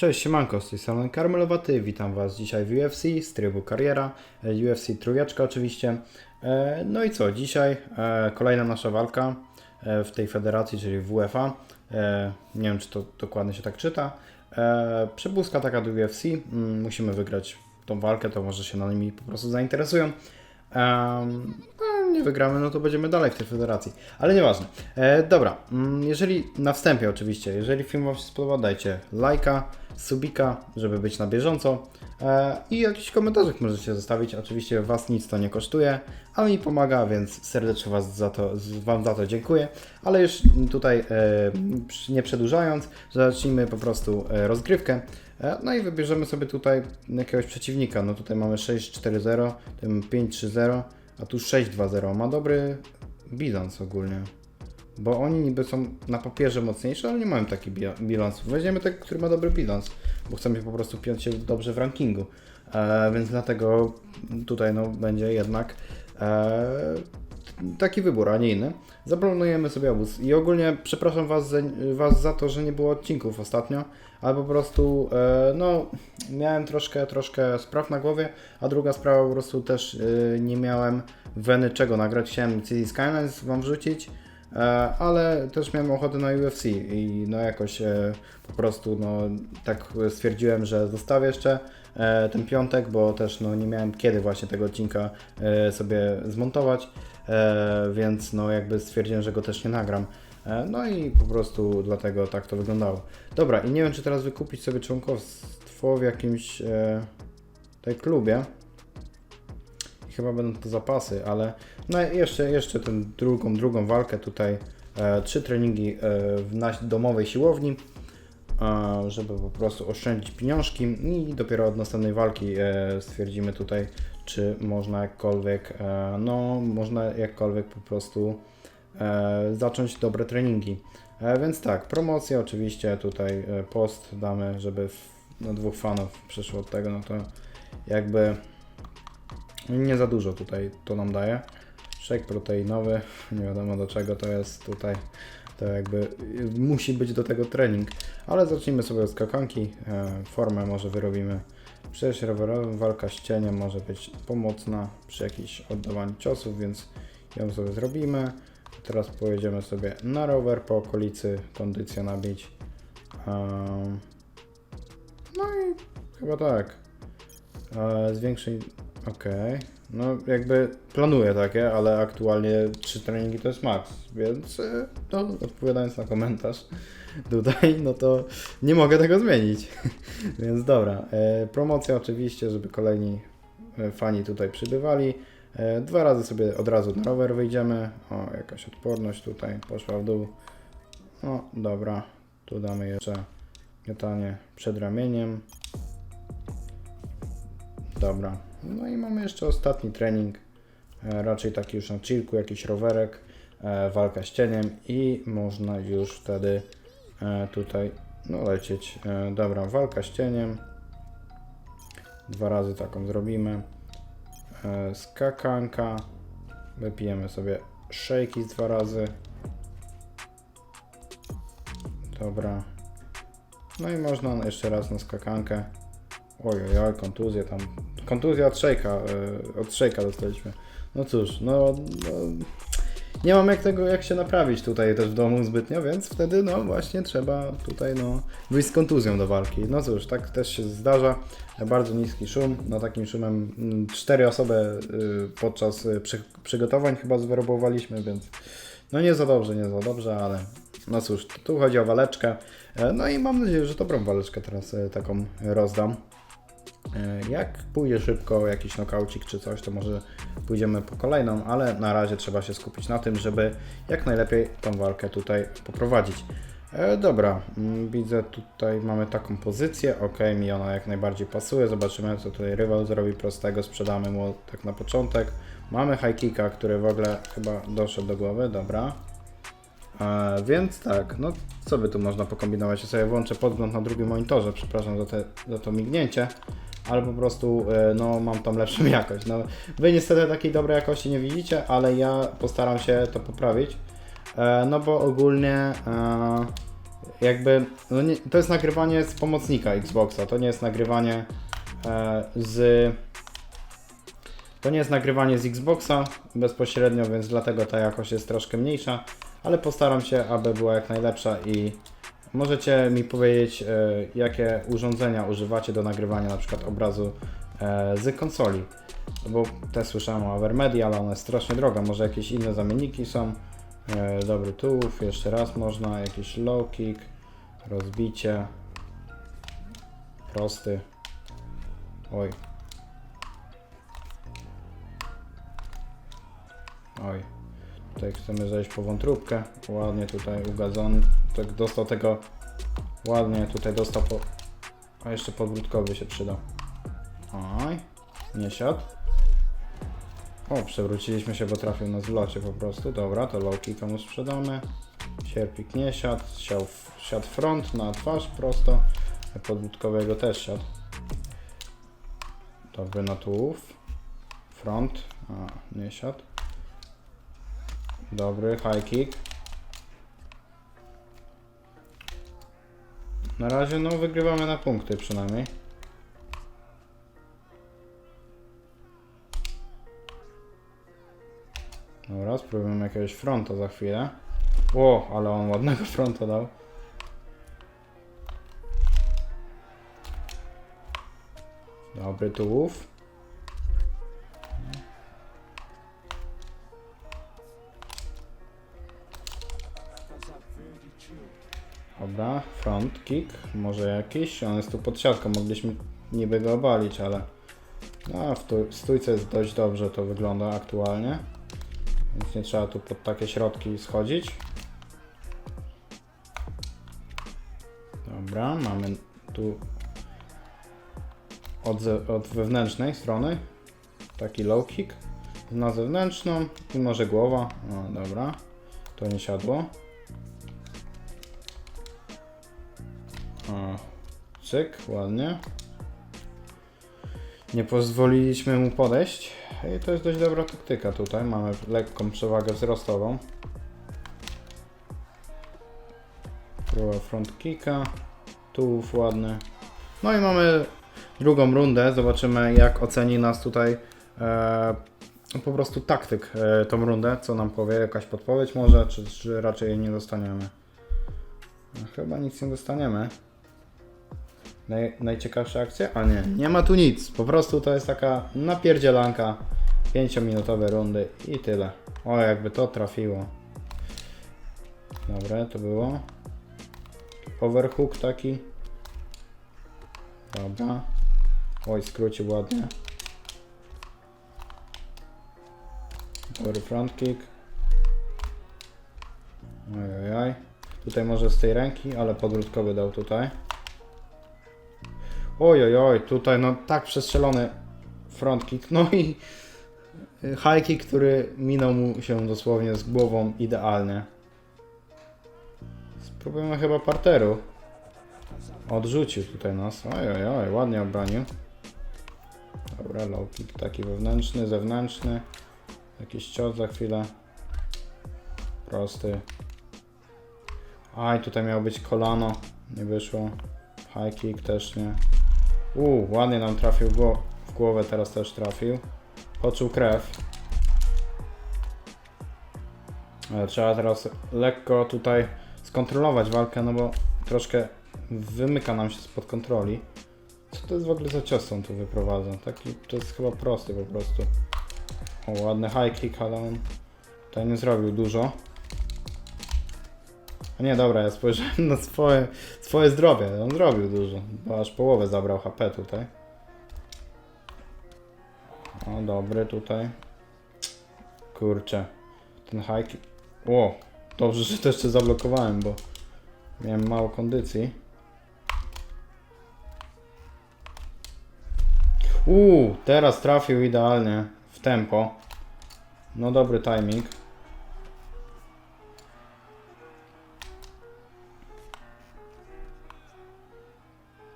Cześć, siemanko, z tej strony Karmelowaty, witam Was dzisiaj w UFC z trybu kariera, e, UFC trójeczka oczywiście. E, No i co, dzisiaj e, kolejna nasza walka w tej federacji, czyli w UEFA. Nie wiem, czy to dokładnie się tak czyta. Przepustka taka do UFC, Mm, musimy wygrać tą walkę, to może się na nimi po prostu zainteresują. No, nie wygramy, no to będziemy dalej w tej federacji. Ale nieważne. E, dobra, mm, jeżeli na wstępie oczywiście, jeżeli film Wam się spodoba, dajcie lajka, subika, żeby być na bieżąco. E, I jakiś komentarzek możecie zostawić. Oczywiście Was nic to nie kosztuje, a mi pomaga, więc serdecznie Was za to, Wam za to dziękuję. Ale już tutaj e, nie przedłużając, zacznijmy po prostu e, rozgrywkę. E, No i wybierzemy sobie tutaj jakiegoś przeciwnika. No tutaj mamy 6-4-0, tym 5-3-0, a tu 6-2-0. Ma dobry bilans ogólnie. Bo oni niby są na papierze mocniejsi, ale nie mają taki bi- bilans. Weźmiemy tego, który ma dobry bilans, bo chcemy po prostu piąć się dobrze w rankingu. E, więc dlatego tutaj no, będzie jednak e, taki wybór, a nie inny. Zaplanujemy sobie obóz. I ogólnie przepraszam was za, was za to, że nie było odcinków ostatnio, ale po prostu e, no, miałem troszkę, troszkę spraw na głowie, a druga sprawa po prostu też e, nie miałem weny czego nagrać. Chciałem City Skylines wam wrzucić, ale też miałem ochotę na UFC i no jakoś e, po prostu no tak stwierdziłem, że zostawię jeszcze e, ten piątek, bo też no nie miałem kiedy właśnie tego odcinka e, sobie zmontować, e, więc no jakby stwierdziłem, że go też nie nagram. E, No i po prostu dlatego tak to wyglądało. Dobra, i nie wiem, czy teraz wykupić sobie członkostwo w jakimś e, tej klubie. I chyba będą to zapasy, ale no jeszcze, jeszcze tę drugą, drugą walkę tutaj. E, trzy treningi e, w naś domowej siłowni, e, żeby po prostu oszczędzić pieniążki i dopiero od następnej walki e, stwierdzimy tutaj, czy można jakkolwiek, e, no można jakkolwiek po prostu e, zacząć dobre treningi. E, więc tak, promocja oczywiście tutaj e, post damy, żeby w, no, dwóch fanów przyszło od tego, no to jakby nie za dużo tutaj to nam daje. Shake proteinowy, nie wiadomo do czego to jest tutaj. To jakby y, musi być do tego trening. Ale zacznijmy sobie od skakanki. E, formę może wyrobimy. Przecież rowerowym walka z cieniem może być pomocna przy jakimś oddawaniu ciosów, więc ją sobie zrobimy. Teraz pojedziemy sobie na rower po okolicy, kondycję nabić. Em, no i chyba tak. E, Okej. No jakby planuję takie, ale aktualnie trzy treningi to jest maks, więc e, no, odpowiadając na komentarz tutaj, no to nie mogę tego zmienić. więc dobra. E, promocja oczywiście, żeby kolejni e, fani tutaj przybywali. Dwa razy sobie od razu na rower wyjdziemy. O, jakaś odporność tutaj poszła w dół. No dobra, tu damy jeszcze miotanie przed ramieniem. Dobra. No i mamy jeszcze ostatni trening. E, raczej taki już na chillku, jakiś rowerek, e, walka z cieniem i można już wtedy e, tutaj no lecieć. Dobra, walka z cieniem. Dwa razy taką zrobimy. Skakanka. Wypijemy sobie z dwa razy. Dobra. No i można jeszcze raz na skakankę. Oj, oj, oj, kontuzja tam. Kontuzja od Shake'a, y, od Shake'a dostaliśmy. No cóż, no, no. Nie mam jak tego, jak się naprawić tutaj też w domu zbytnio, więc wtedy no właśnie trzeba tutaj no wyjść z kontuzją do walki. No cóż, tak też się zdarza. Bardzo niski szum. No takim szumem mm, cztery osoby y, podczas y, przy, przygotowań chyba zwerbowaliśmy, więc no nie za dobrze, nie za dobrze, ale no cóż, tu chodzi o waleczkę. E, No i mam nadzieję, że dobrą waleczkę teraz e, taką rozdam. E, Jak pójdzie szybko jakiś nokaucik czy coś, to może pójdziemy po kolejną, ale na razie trzeba się skupić na tym, żeby jak najlepiej tą walkę tutaj poprowadzić. E, dobra, mm, widzę tutaj mamy taką pozycję, ok, mi ona jak najbardziej pasuje, zobaczymy co tutaj rywal zrobi prostego, sprzedamy mu tak na początek. Mamy high kicka, który w ogóle chyba doszedł do głowy, dobra. E, więc tak, no co by tu można pokombinować? Ja sobie włączę podgląd na drugim monitorze, przepraszam za, te, za to mignięcie, ale po prostu e, no mam tam lepszą jakość. No, wy niestety takiej dobrej jakości nie widzicie, ale ja postaram się to poprawić. E, no bo ogólnie e, jakby, no nie, to jest nagrywanie z pomocnika Xboxa, to nie jest nagrywanie z... To nie jest nagrywanie z Xboxa bezpośrednio, więc dlatego ta jakość jest troszkę mniejsza, ale postaram się, aby była jak najlepsza i możecie mi powiedzieć, e, jakie urządzenia używacie do nagrywania na przykład obrazu e, z konsoli. Bo też słyszałem o Avermedia, ale ona jest strasznie droga, może jakieś inne zamienniki są. E, dobry tułów, jeszcze raz można, jakiś low kick, rozbicie, prosty. Oj. Oj. Tutaj chcemy zejść po wątróbkę. Ładnie tutaj ugadzony. Tak dostał tego. Ładnie tutaj dostał po. A jeszcze podbródkowy się przydał. Oj. Nie siadł. O, przewróciliśmy się, bo trafił nas w po prostu. Dobra, to low kicka mu sprzedamy. Sierpik nie siadł. Siadł front na twarz prosto. Podbródkowego też siadł. Dobry na tułów. Front. A, nie siadł. Dobry, high kick. Na razie no wygrywamy na punkty przynajmniej. Dobra, spróbujemy jakiegoś fronta za chwilę. O, ale on ładnego fronta dał. Dobry tułów. Dobra, front kick, może jakiś. On jest tu pod siatką, mogliśmy niby go obalić, ale no, w tu- stójce jest dość dobrze to wygląda aktualnie. Więc nie trzeba tu pod takie środki schodzić. Dobra, mamy tu od, od wewnętrznej strony taki low kick na zewnętrzną i może głowa. No dobra, to nie siadło. O, cyk, ładnie. Nie pozwoliliśmy mu podejść. I to jest dość dobra taktyka tutaj. Mamy lekką przewagę wzrostową. Próba front kicka. Tułów ładny. No i mamy drugą rundę. Zobaczymy jak oceni nas tutaj e, po prostu taktyk e, tą rundę. Co nam powie, jakaś podpowiedź może, czy, czy raczej jej nie dostaniemy. No, chyba nic nie dostaniemy. Naj, najciekawsze akcje? A nie, nie ma tu nic. Po prostu to jest taka napierdzielanka. 5-minutowe rundy i tyle. O, jakby to trafiło. Dobra, to było. Overhook taki. Dobra. Oj, skrócił ładnie. Dobry front kick. Oj, oj, oj. Tutaj może z tej ręki, ale podwrótkowy dał tutaj. Oj, oj, oj, tutaj no tak przestrzelony front kick, no i high kick, który minął mu się dosłownie z głową idealnie. Spróbujemy chyba parteru. Odrzucił tutaj nas. Oj, oj, oj, ładnie obronił. Dobra, low kick taki wewnętrzny, zewnętrzny. Jakiś cios za chwilę. Prosty. Aj, tutaj miało być kolano. Nie wyszło. High kick też nie. Uuu, ładnie nam trafił gło- w głowę, teraz też trafił. Poczuł krew. Ale trzeba teraz lekko tutaj skontrolować walkę, no bo troszkę wymyka nam się spod kontroli. Co to jest w ogóle za cios on tu wyprowadza? Taki, to jest chyba prosty po prostu. O, ładny high kick, ale on tutaj nie zrobił dużo. A nie, dobra, ja spojrzałem na swoje, swoje zdrowie. On zrobił dużo, bo aż połowę zabrał HP tutaj. O, dobry tutaj. Kurczę. Ten high kick... O, dobrze, że to jeszcze zablokowałem, bo miałem mało kondycji. Uuu, teraz trafił idealnie w tempo. No dobry timing.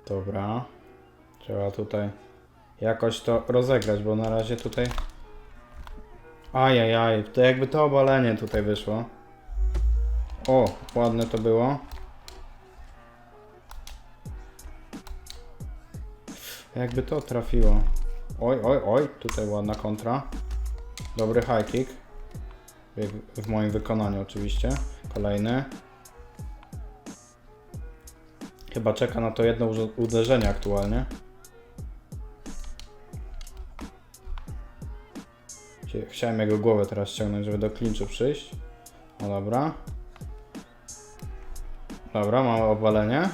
Dobra. Trzeba tutaj jakoś to rozegrać, bo na razie tutaj... Ajajaj, to jakby to obalenie tutaj wyszło. O, ładne to było. Jakby to trafiło. Oj, oj, oj, tutaj ładna kontra. Dobry high kick. W moim wykonaniu oczywiście. Kolejny. Chyba czeka na to jedno uderzenie aktualnie. Chciałem jego głowę teraz ściągnąć, żeby do klinczu przyjść. No dobra. Dobra, mamy obalenie.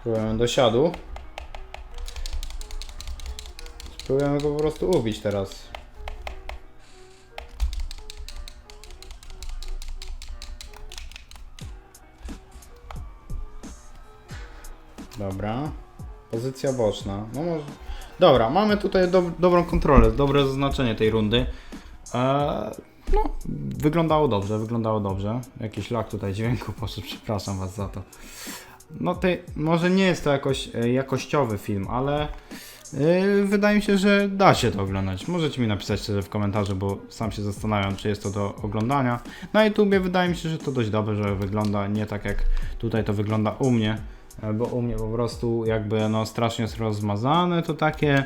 Spróbujemy do siadu. Spróbujemy go po prostu ubić teraz. Pozycja boczna. No może. Dobra, mamy tutaj dob- dobrą kontrolę, dobre zaznaczenie tej rundy. Eee, no, wyglądało dobrze, wyglądało dobrze. Jakiś lak tutaj dźwięku poszedł, przepraszam Was za to. No tej, może nie jest to jakoś e, jakościowy film, ale e, wydaje mi się, że da się to oglądać. Możecie mi napisać szczerze w komentarzu, bo sam się zastanawiam, czy jest to do oglądania. Na YouTubie wydaje mi się, że to dość dobrze że wygląda, nie tak jak tutaj to wygląda u mnie, bo u mnie po prostu jakby no strasznie jest rozmazane to takie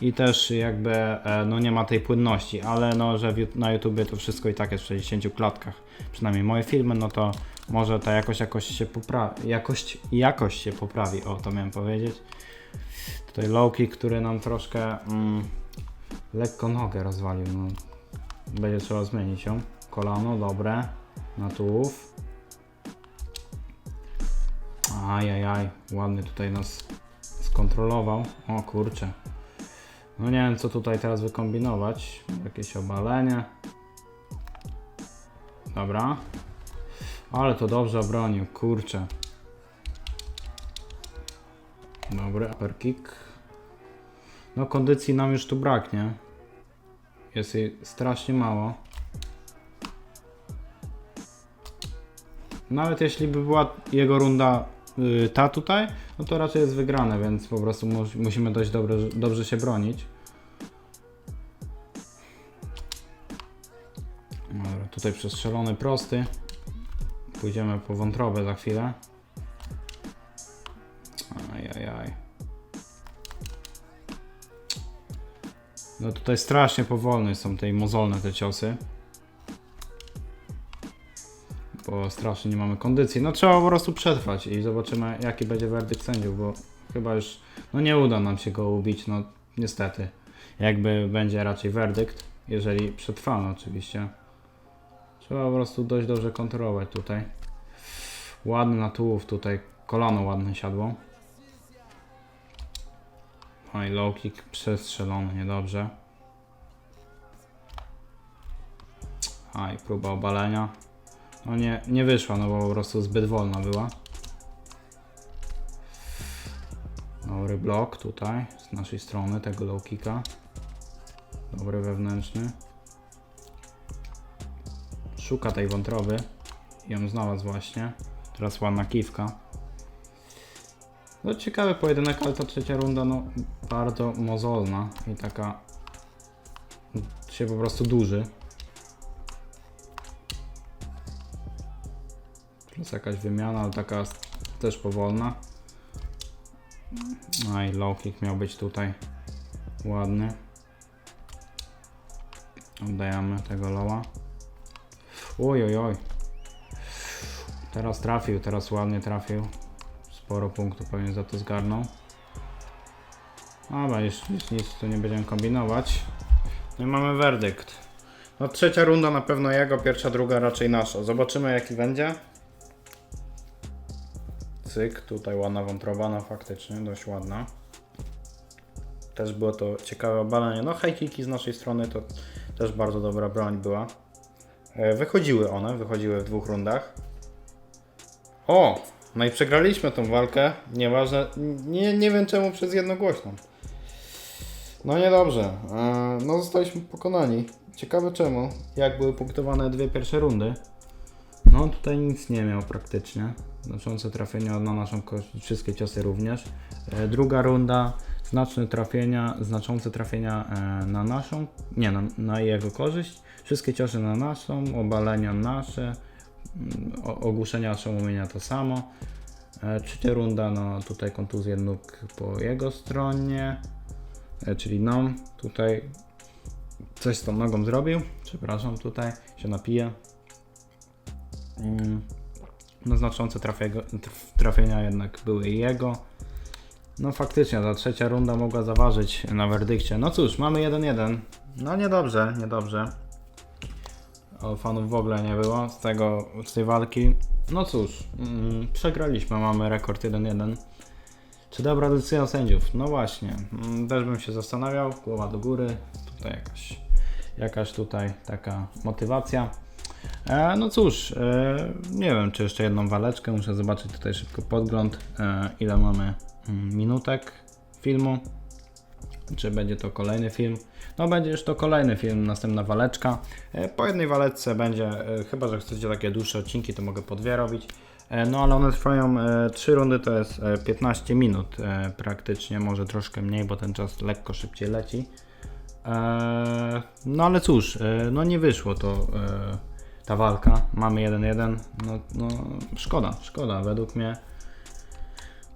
i też jakby e, no nie ma tej płynności, ale no, że na YouTubie to wszystko i tak jest w 60 klatkach. Przynajmniej moje filmy, no to może ta jakość jakoś się poprawi, jakość, jakość się poprawi, o to miałem powiedzieć. Tutaj Loki, który nam troszkę mm, lekko nogę rozwalił, no. Będzie trzeba zmienić ją. Kolano, dobre. Na tułów. Ajajaj, ładnie tutaj nas skontrolował. O kurczę. No nie wiem co tutaj teraz wykombinować. Jakieś obalenie. Dobra. Ale to dobrze obronił, kurczę. Dobry upper kick. No kondycji nam już tu braknie. Jest jej strasznie mało. Nawet jeśli by była jego runda ta tutaj, no to raczej jest wygrane, więc po prostu mus, musimy dość dobre, dobrze się bronić. Dobra, tutaj przestrzelony prosty. Pójdziemy po wątrobę za chwilę. Ajajaj. No tutaj strasznie powolne są te mozolne te ciosy. Bo strasznie nie mamy kondycji. No trzeba po prostu przetrwać i zobaczymy jaki będzie werdykt sędziów, bo chyba już no nie uda nam się go ubić, no niestety. Jakby będzie raczej werdykt, jeżeli przetrwamy oczywiście. Trzeba po prostu dość dobrze kontrolować tutaj. Ładny na tułów tutaj, kolano ładne siadło. Oj, low kick przestrzelony, niedobrze. Aj, próba obalenia. No nie, nie wyszła, no bo po prostu zbyt wolna była. Dobry blok tutaj, z naszej strony, tego low kicka. Dobry wewnętrzny. Szuka tej wątroby. Ją znalazł właśnie. Teraz ładna kiwka. No ciekawy pojedynek, ale ta trzecia runda no bardzo mozolna i taka się po prostu duży. Plus jakaś wymiana, ale taka też powolna. No i low kick miał być tutaj ładny. Oddajemy tego lowa. Oj, oj, oj. Teraz trafił, teraz ładnie trafił. Sporo punktów pewnie za to zgarnął. Dobra, już, już nic tu nie będziemy kombinować. No i mamy werdykt. No trzecia runda na pewno jego, pierwsza, druga raczej nasza. Zobaczymy jaki będzie. Cyk, tutaj ładna wątroba, no faktycznie, dość ładna. Też było to ciekawe obalenie. No high kicki z naszej strony to też bardzo dobra broń była. E, Wychodziły one, wychodziły w dwóch rundach. O! No i przegraliśmy tą walkę. Nieważne, nie, nie wiem czemu przez jednogłośną. No niedobrze. E, No zostaliśmy pokonani. Ciekawe czemu. Jak były punktowane dwie pierwsze rundy. No tutaj nic nie miał praktycznie. Znaczące trafienia na naszą kość, wszystkie ciosy również. E, Druga runda, znaczne trafienia, znaczące trafienia e, na naszą, nie, na, na jego korzyść. Wszystkie ciosy na naszą, obalenia nasze, mm, ogłuszenia oszołomienia to samo. E, Trzecia runda, no tutaj kontuzję nóg po jego stronie, czyli no tutaj coś z tą nogą zrobił. Przepraszam, tutaj się napije. No znaczące trafiego- trafienia jednak były jego. No faktycznie, ta trzecia runda mogła zaważyć na werdykcie. No cóż, mamy 1-1. No niedobrze, niedobrze. O, fanów w ogóle nie było z, tego, z tej walki. No cóż, mm, przegraliśmy, mamy rekord 1-1. Czy dobra decyzja sędziów? No właśnie, mm, też bym się zastanawiał, głowa do góry, tutaj jakaś, jakaś tutaj taka motywacja. E, no cóż, e, nie wiem, czy jeszcze jedną waleczkę, muszę zobaczyć tutaj szybko podgląd, e, ile mamy mm, minutek filmu, czy będzie to kolejny film. No będzie już to kolejny film, następna waleczka. Po jednej waleczce będzie, chyba że chcecie takie dłuższe odcinki, to mogę po dwie robić. No ale one trwają e, 3 rundy, to jest e, 15 minut praktycznie, może troszkę mniej, bo ten czas lekko szybciej leci. No ale cóż, no nie wyszło to ta walka. Mamy 1-1. No, no szkoda, szkoda według mnie.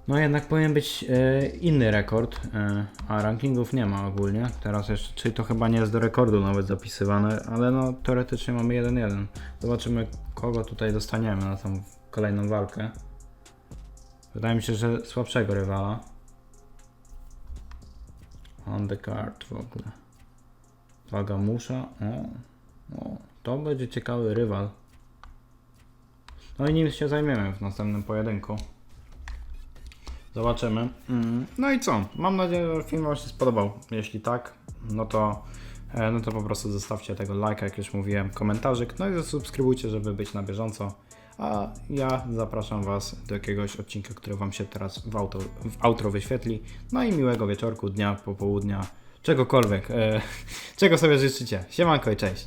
No jednak powinien być e, inny rekord, e, a rankingów nie ma ogólnie. Teraz jeszcze, czyli to chyba nie jest do rekordu nawet zapisywane, ale no teoretycznie mamy 1-1. Zobaczymy kogo tutaj dostaniemy na tą kolejną walkę. Wydaje mi się, że słabszego rywala. On the card w ogóle. Waga musza. O, o, to będzie ciekawy rywal. No i nim się zajmiemy w następnym pojedynku. Zobaczymy. Mm, No i co? Mam nadzieję, że film Wam się spodobał. Jeśli tak, no to, e, no to po prostu zostawcie tego lajka, jak już mówiłem, komentarzyk, no i zasubskrybujcie, żeby być na bieżąco. A ja zapraszam Was do jakiegoś odcinka, który Wam się teraz w, auto, w outro wyświetli. No i miłego wieczorku, dnia, popołudnia, czegokolwiek, e, czego sobie życzycie. Siemanko i cześć.